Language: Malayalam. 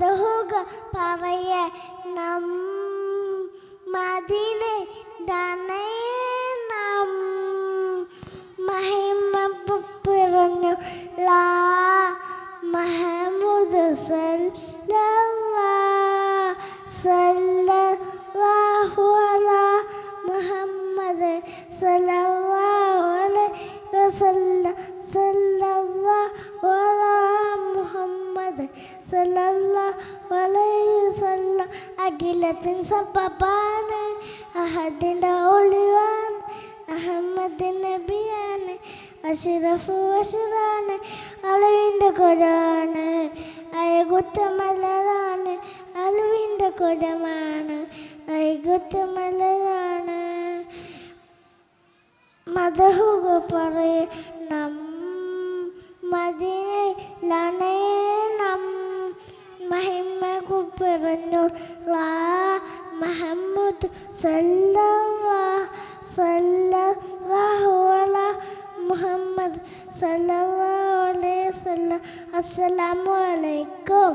മധുക പറയ നം മതിനെ ധനയനം മഹിമ പിറഞ്ഞു ലാ മഹമുദ് സല്ലല്ലാ സല്ലല്ലാഹു അലാ മുഹമ്മദ് സല്ലല്ലാഹു മുഹമ്മദ് വലൈഹി വസല്ലം. അഖിലത്തിൻ സബബാണ് അഹദിന്റെ ഒളിവാൻ അഹമ്മദ് നബിയാണ്. അഷ്റഫ് അഷറാണ്. അളവിന്റെ കുരാണ് അയകുത്തമലരാണ് അളവിന്റെ കുരമാണ് അയകുത്തമലരാണ് മതഹുക പറയണം പിറഞ്ഞുള്ള മുഹമ്മദ് സല്ലല്ലാ സല്ലല്ലാഹു അലാ മുഹമ്മദ് സല്ലല്ലാഹു അലൈഹി വസല്ലം അസ്സലാമു അലൈക്കും